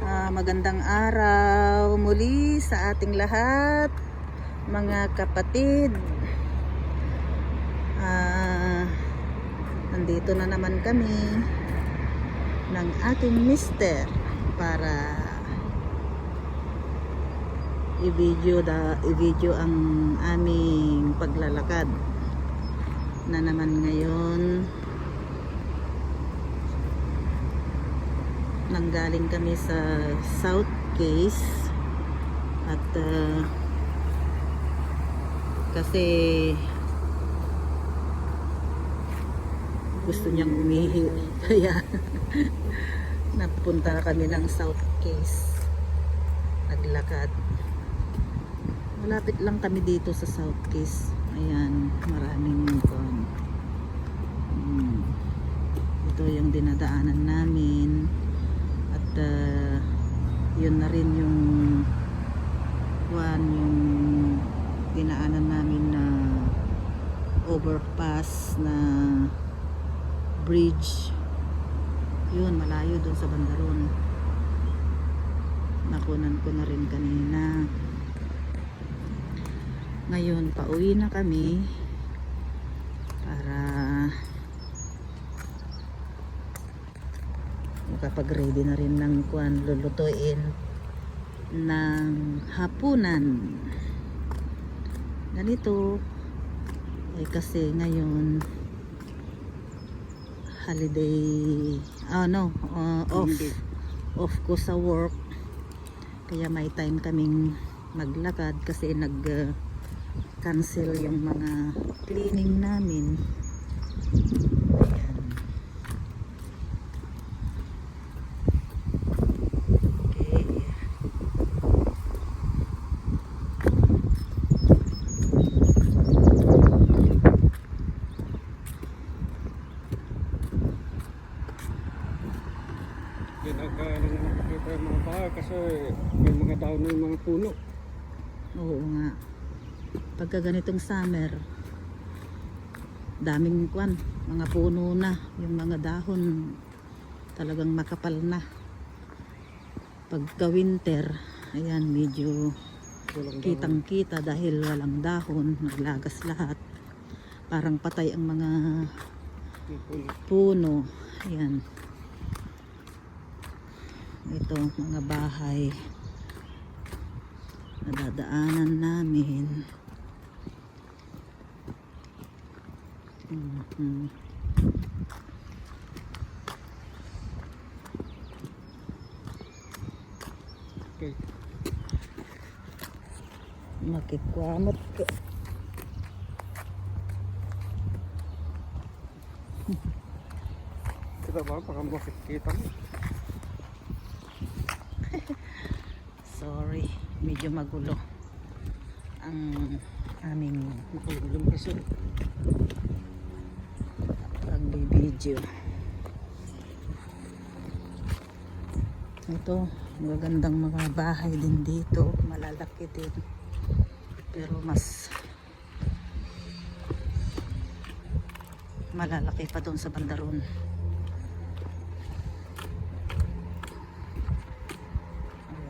Ah, magandang araw muli sa ating lahat, mga kapatid. Ah, nandito na naman kami ng aking mister para i-video da i-video ang aming paglalakad na naman ngayon nanggaling kami sa South Case. At uh, kasi gusto niyang umihi. Kaya napunta kami ng South Case. Naglakad. Malapit lang kami dito sa South Case. Ayan maraming kon hmm. ito yung dinadaanan namin uh, yun na rin yung one yung dinaanan namin na overpass na bridge. Yun malayo dun sa bandaron. Nakunan ko na rin kanina. Ngayon pauwi na kami para makapag-ready na rin ng kuan lulutuin ng hapunan. Ganito. Eh kasi ngayon holiday ah no uh, off. Off ko sa work. Kaya may time kaming maglakad kasi nag uh, cancel yung mga cleaning namin Ayan. Okay. Ginagaya na naman nakita yung mga bahay kasi may mga daon na yung mga puno. Oo nga. Pagka ganitong summer, daming kwan, mga puno na, yung mga dahon talagang makapal na. Pagka winter, ayan, medyo Walang kitang kita dahil walang dahon, naglagas lahat. Parang patay ang mga puno. Ayan. Ito, mga bahay. Nadadaanan namin. Mhm. Okay. Makikwamot ko. Kita ba? Baka makikita mo. Medyo magulo ang aming Makagulong kasi. pagbibideo. Ito, magagandang mga bahay din dito. Malalaki din. Pero mas malalaki pa doon sa bandaron.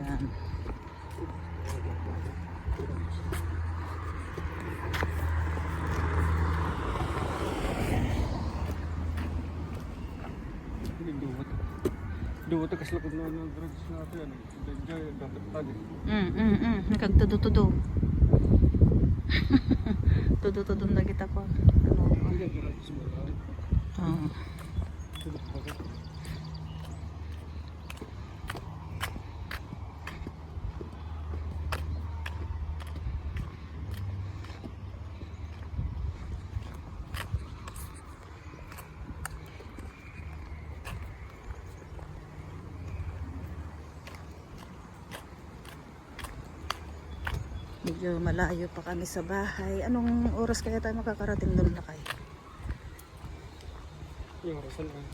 Ayan. Hindi duwat. Duwat kasi lakad na ng drugs natin. Dajay, dapat tali. Mm, mm, mm. Nagagtudo-tudo. Tudo-tudo na kita ko. Ano? Hindi, Medyo malayo pa kami sa bahay. Anong oras kaya tayo makakarating doon na kayo? Yung orasan na.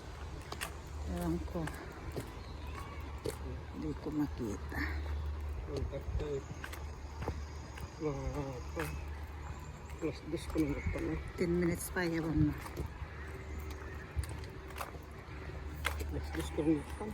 Ewan ko. Hindi ko makita. Alas dos ko na pa na. 10 minutes pa, yawan mo. Let's just turn it on.